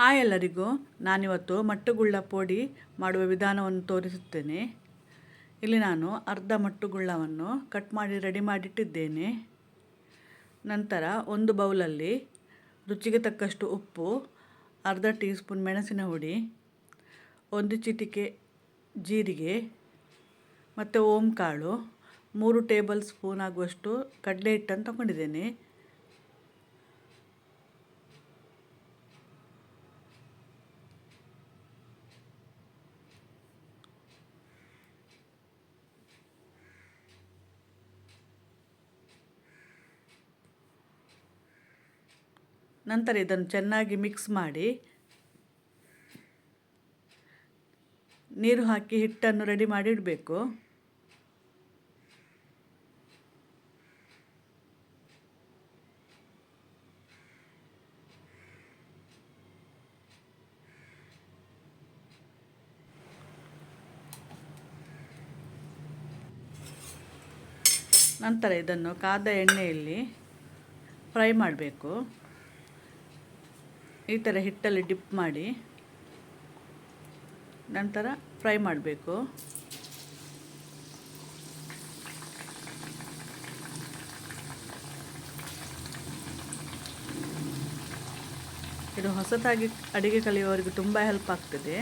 Hi ಎಲ್ಲರಿಗೂ. ನಾನಿವತ್ತು ಮಟ್ಟುಗುಳ್ಳ ಪೋಡಿ ಮಾಡುವ ವಿಧಾನವನ್ನು ತೋರಿಸುತ್ತೇನೆ. ಇಲ್ಲಿ ನಾನು ಅರ್ಧ ಮಟ್ಟುಗುಳ್ಳವನ್ನು ಕಟ್ ಮಾಡಿ ರೆಡಿ ಮಾಡಿಟ್ಟಿದ್ದೇನೆ. ನಂತರ ಒಂದು ಬೌಲಲ್ಲಿ ರುಚಿಗೆ ತಕ್ಕಷ್ಟು ಉಪ್ಪು, ಅರ್ಧ ಟೀ ಸ್ಪೂನ್ ಮೆಣಸಿನ ಹುಡಿ, ಒಂದು ಚಿಟಿಕೆ ಜೀರಿಗೆ ಮತ್ತು ಓಂ ಕಾಳು ಮೂರು ಟೇಬಲ್ ಸ್ಪೂನ್ ಆಗುವಷ್ಟು ಕಡಲೆ ಹಿಟ್ಟನ್ನು ತಗೊಂಡಿದ್ದೇನೆ. ನಂತರ ಇದನ್ನು ಚೆನ್ನಾಗಿ ಮಿಕ್ಸ್ ಮಾಡಿ ನೀರು ಹಾಕಿ ಹಿಟ್ಟನ್ನು ರೆಡಿ ಮಾಡಿ ಇಡಬೇಕು. ನಂತರ ಇದನ್ನು ಕಾದ ಎಣ್ಣೆಯಲ್ಲಿ ಫ್ರೈ ಮಾಡಬೇಕು. ಈ ಥರ ಹಿಟ್ಟಲ್ಲಿ ಡಿಪ್ ಮಾಡಿ ನಂತರ ಫ್ರೈ ಮಾಡಬೇಕು. ಇದು ಹೊಸತಾಗಿ ಅಡುಗೆ ಕಲಿಯುವವರಿಗೆ ತುಂಬ ಹೆಲ್ಪ್ ಆಗ್ತದೆ.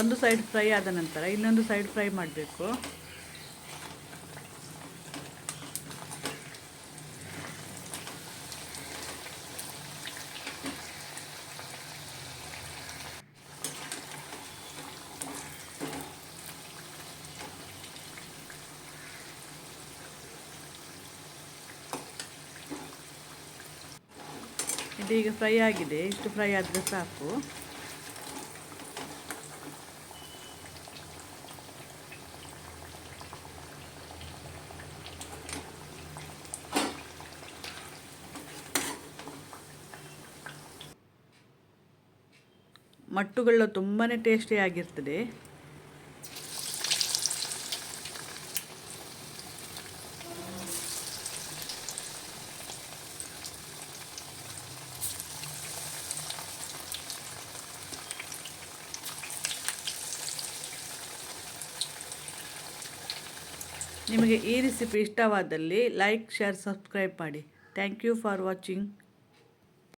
ಒಂದು ಸೈಡ್ ಫ್ರೈ ಆದ ನಂತರ ಇನ್ನೊಂದು ಸೈಡ್ ಫ್ರೈ ಮಾಡಬೇಕು. ಇದೀಗ ಫ್ರೈ ಆಗಿದೆ. ಇಷ್ಟು ಫ್ರೈ ಆದರೆ ಸಾಕು. ಮಟ್ಟುಗಳು ತುಂಬಾ ಟೇಸ್ಟಿಯಾಗಿರ್ತದೆ ನಿಮಗೆ ಈ ರೆಸಿಪಿ ಇಷ್ಟವಾದಲ್ಲಿ ಲೈಕ್ ಶೇರ್ ಸಬ್ಸ್ಕ್ರೈಬ್ ಮಾಡಿ. Thank you for watching